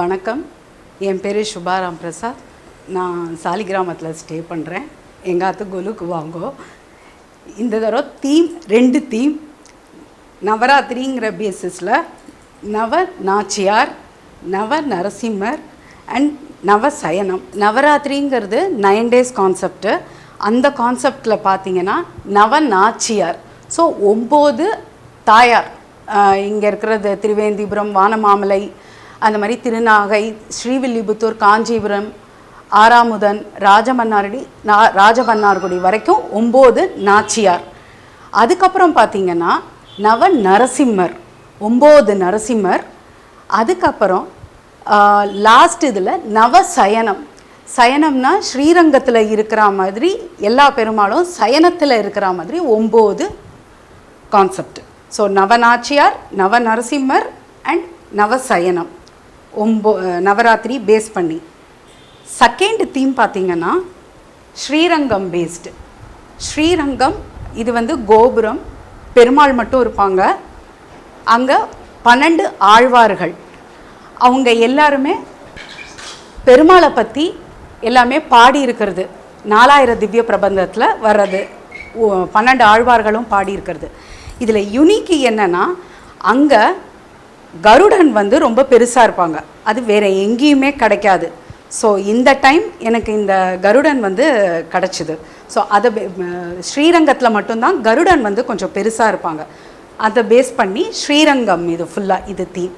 வணக்கம். என் பேர் சுபாராம் பிரசாத். நான் சாலிகிராமத்தில் ஸ்டே பண்ணுறேன் எங்காத்து குலுக்கு வாங்கோ இந்த தடவை தீம் ரெண்டு தீம் நவராத்திரிங்கிற பேசிஸில் நவ நாச்சியார் நவ நரசிம்மர் அண்ட் நவ சயனம். நவராத்திரிங்கிறது நைன் டேஸ் கான்செப்ட்டு அந்த கான்செப்டில் பார்த்தீங்கன்னா நவ நாச்சியார். ஸோ ஒம்பது தாயார். இங்கே இருக்கிறது திருவேந்திபுரம் வானமாமலை அந்த மாதிரி திருநாகை ஸ்ரீவில்லிபுத்தூர் காஞ்சிபுரம் ஆறாமுதன் ராஜமன்னாரடி நா ராஜமன்னார்குடி வரைக்கும் ஒம்பது நாச்சியார். அதுக்கப்புறம் பார்த்தீங்கன்னா நவ நரசிம்மர் ஒம்பது நரசிம்மர். அதுக்கப்புறம் லாஸ்ட் இதில் நவ சயனம் சயனம்னா ஸ்ரீரங்கத்தில் இருக்கிற மாதிரி எல்லா பெருமாளும் சயனத்தில் இருக்கிற மாதிரி ஒம்பது கான்செப்ட் ஸோ நவநாச்சியார் நவ நரசிம்மர் அண்ட் நவசயனம். ஒம்போ நவராத்திரி பேஸ் பண்ணி. செகண்ட் தீம் பார்த்தீங்கன்னா ஸ்ரீரங்கம் பேஸ்டு ஸ்ரீரங்கம் இது வந்து கோபுரம் பெருமாள் மட்டும் இருப்பாங்க. அங்கே பன்னெண்டு ஆழ்வார்கள். அவங்க எல்லாருமே பெருமாளை பற்றி எல்லாமே பாடி இருக்கிறது. நாலாயிரம் திவ்ய பிரபந்தத்தில் வர்றது. ஓ- பன்னெண்டு ஆழ்வார்களும் பாடி இருக்கிறது. இதில் யுனிக்கு என்னென்னா அங்கே கருடன் வந்து ரொம்ப பெருசாக இருப்பாங்க. அது வேற எங்கேயுமே கிடைக்காது. ஸோ இந்த டைம் எனக்கு இந்த கருடன் வந்து கிடச்சிது. ஸோ அதை ஸ்ரீரங்கத்தில் மட்டும்தான் கருடன் வந்து கொஞ்சம் பெருசாக இருப்பாங்க. அதை பேஸ் பண்ணி ஸ்ரீரங்கம் இது ஃபுல்லாக இது தீம்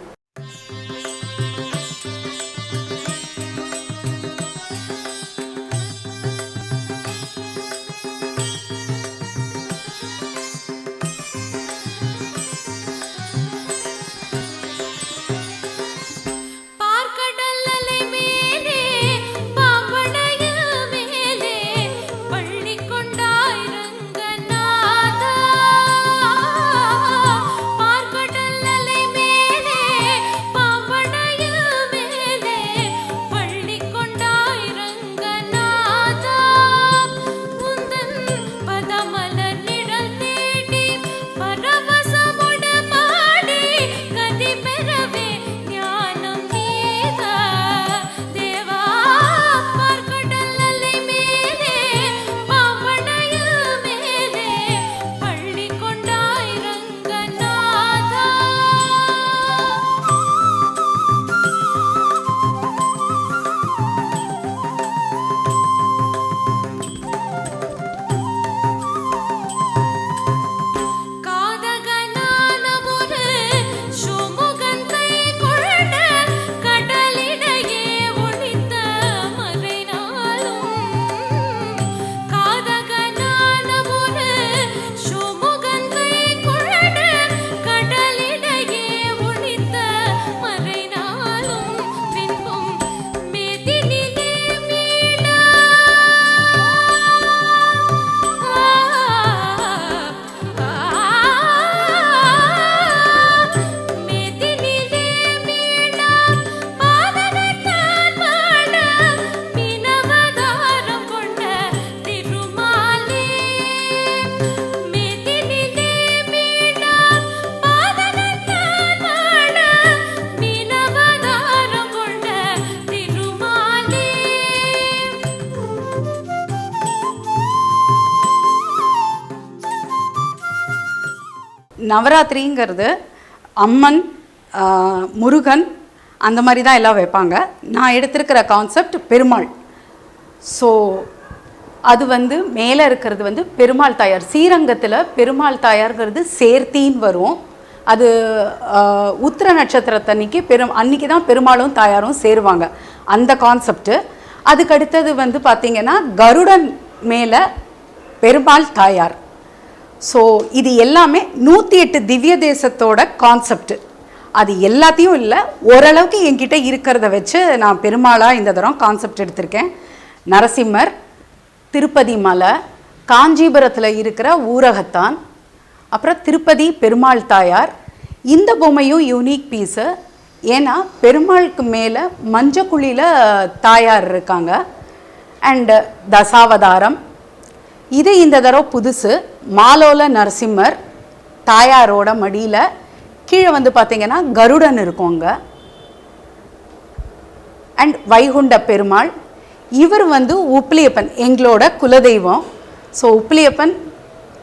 நவராத்திரிங்கிறது அம்மன் முருகன் அந்த மாதிரி தான் எல்லாம் வைப்பாங்க. நான் எடுத்திருக்கிற கான்செப்ட் பெருமாள். ஸோ அது வந்து மேலே இருக்கிறது வந்து பெருமாள் தாயார். ஸ்ரீரங்கத்தில் பெருமாள் தாயார்ங்கிறது சேர்த்தின்னு வரும். அது உத்திர நட்சத்திரத்தன்னைக்கு பெரும் அன்னைக்கு தான் பெருமாளும் தாயாரும் சேருவாங்க. அந்த கான்செப்ட்டு அதுக்கு அடுத்தது வந்து பார்த்திங்கன்னா கருடன் மேலே பெருமாள் தாயார். ஸோ இது எல்லாமே நூற்றி எட்டு திவ்ய தேசத்தோட கான்செப்ட் அது எல்லாத்தையும் இல்லை ஓரளவுக்கு என்கிட்ட இருக்கிறத வச்சு நான் பெருமாளாக இந்த தரம் கான்செப்ட் எடுத்திருக்கேன். நரசிம்மர் திருப்பதி மலை காஞ்சிபுரத்தில் இருக்கிற ஊரகத்தான் அப்புறம் திருப்பதி பெருமாள் தாயார். இந்த பொம்மையும் யூனிக் பீஸு ஏன்னா பெருமாளுக்கு மேலே மஞ்சக்குழியில் தாயார் இருக்காங்க. அண்டு தசாவதாரம். இது இந்த தடவை புதுசு. மாலோல நரசிம்மர் தாயாரோட மடியில் கீழே வந்து பார்த்தீங்கன்னா கருடன் இருக்கும் அங்கே. அண்ட் வைகுண்ட பெருமாள் இவர் வந்து உப்பிலியப்பன் எங்களோட குலதெய்வம். ஸோ உப்பிலியப்பன்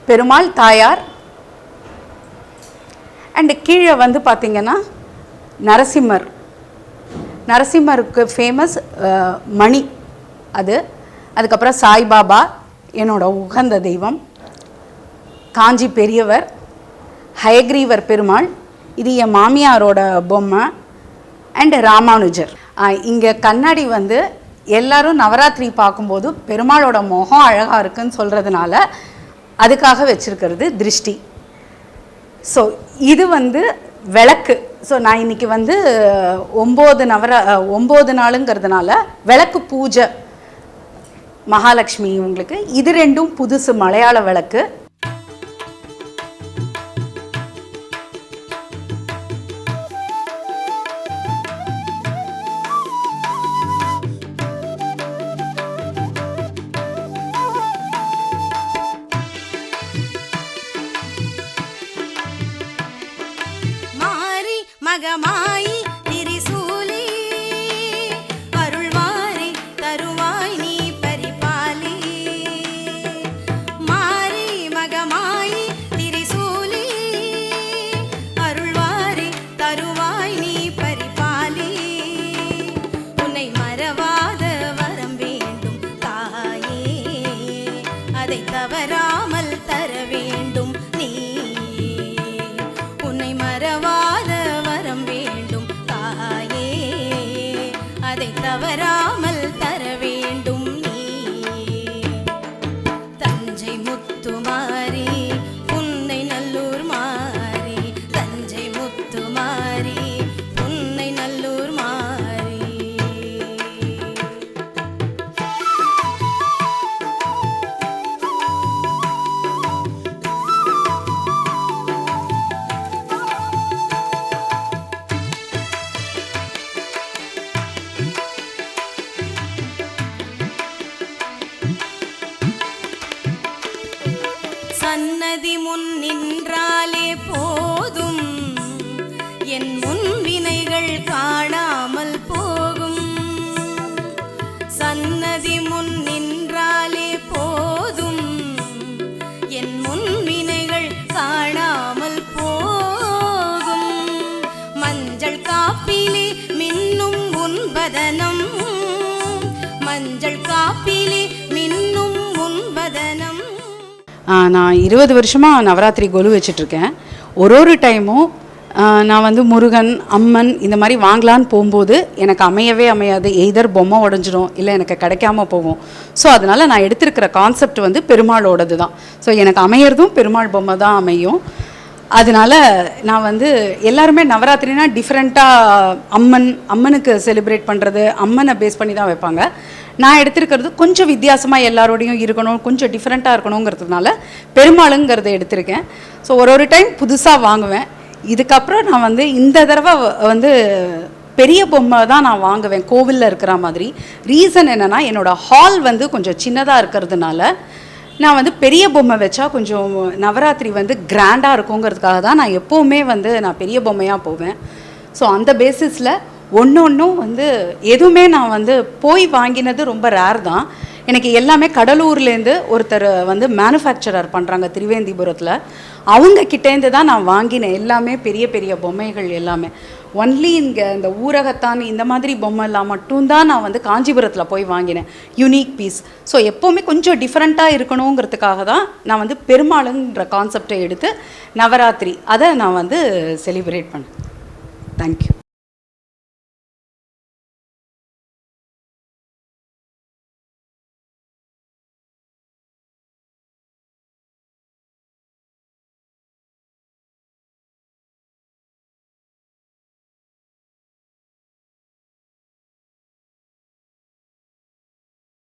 பெருமாள் தாயார். அண்டு கீழே வந்து பார்த்திங்கன்னா நரசிம்மர். நரசிம்மருக்கு ஃபேமஸ் மணி அது. அதுக்கப்புறம் சாய்பாபா என்னோட உகந்த தெய்வம். காஞ்சி பெரியவர் ஹயக்ரீவர் பெருமாள் இது என் மாமியாரோட பொம்மை அண்ட் ராமானுஜர். இங்கே கண்ணாடி வந்து எல்லாரும் நவராத்திரி பார்க்கும்போது பெருமாளோட முகம் அழகாக இருக்குன்னு சொல்கிறதுனால அதுக்காக வச்சுருக்கிறது திருஷ்டி. ஸோ இது வந்து விளக்கு. ஸோ நான் இன்றைக்கி வந்து ஒம்பது நவரா ஒம்பது நாளுங்கிறதுனால விளக்கு பூஜை மகாலட்சுமி உங்களுக்கு இது ரெண்டும் புதுசு மலையாள விளக்கு. my உன்பதனம். மஞ்சள் காப்பிலே மின்னும் உன்பதனம். நான் இருபது வருஷமாக நவராத்திரி கொலு வச்சிட்ருக்கேன். ஒரு ஒரு டைமும் நான் வந்து முருகன் அம்மன் இந்த மாதிரி வாங்கலான்னு போகும்போது எனக்கு அமையவே அமையாது. எய்தர் பொம்மை உடஞ்சிடும் இல்லை எனக்கு கிடைக்காம போகும். ஸோ அதனால் நான் எடுத்திருக்கிற கான்செப்ட் வந்து பெருமாளோடது தான் ஸோ எனக்கு அமையிறதும் பெருமாள் பொம்மை தான் அமையும். அதனால நான் வந்து எல்லாருமே நவராத்திரினா டிஃப்ரெண்ட்டாக அம்மன் அம்மனுக்கு செலிப்ரேட் பண்ணுறது அம்மனை பேஸ் பண்ணி தான் வைப்பாங்க. நான் எடுத்திருக்கிறது கொஞ்சம் வித்தியாசமாக எல்லாரோடையும் இருக்கணும் கொஞ்சம் டிஃப்ரெண்ட்டாக இருக்கணுங்கிறதுனால பெருமாளுங்கிறத எடுத்திருக்கேன். ஸோ ஒரு ஒரு டைம் புதுசாக வாங்குவேன். இதுக்கப்புறம் நான் வந்து இந்த தடவை வந்து பெரிய பொம்மை தான் நான் வாங்குவேன் கோவிலில் இருக்கிற மாதிரி. ரீசன் என்னென்னா என்னோடய ஹால் வந்து கொஞ்சம் சின்னதாக இருக்கிறதுனால நான் வந்து பெரிய பொம்மை வச்சா கொஞ்சம் நவராத்திரி வந்து கிராண்டாக இருக்குங்கிறதுக்காக தான் நான் எப்போவுமே வந்து நான் பெரிய பொம்மையாக போவேன். ஸோ அந்த பேசிஸில் ஒன்று ஒன்றும் வந்து எதுவுமே நான் வந்து போய் வாங்கினது ரொம்ப ரேர் தான். எனக்கு எல்லாமே கடலூர்லேருந்து ஒருத்தர் வந்து மேனுஃபேக்சரர் பண்ணுறாங்க திருவேந்திபுரத்தில். அவங்க கிட்டேருந்து தான் நான் வாங்கினேன் எல்லாமே பெரிய பெரிய பொம்மைகள் எல்லாமே. ஒன்லி இங்கே இந்த ஊரகத்தான் இந்த மாதிரி பொம்மைலாம் மட்டும்தான் நான் வந்து காஞ்சிபுரத்தில் போய் வாங்கினேன். யூனிக் பீஸ் ஸோ எப்போவுமே கொஞ்சம் டிஃப்ரெண்ட்டாக இருக்கணுங்கிறதுக்காக தான் நான் வந்து பெருமாளுங்கிற கான்செப்டை எடுத்து நவராத்திரி அதை நான் வந்து செலிப்ரேட் பண்ணேன். தேங்க்யூ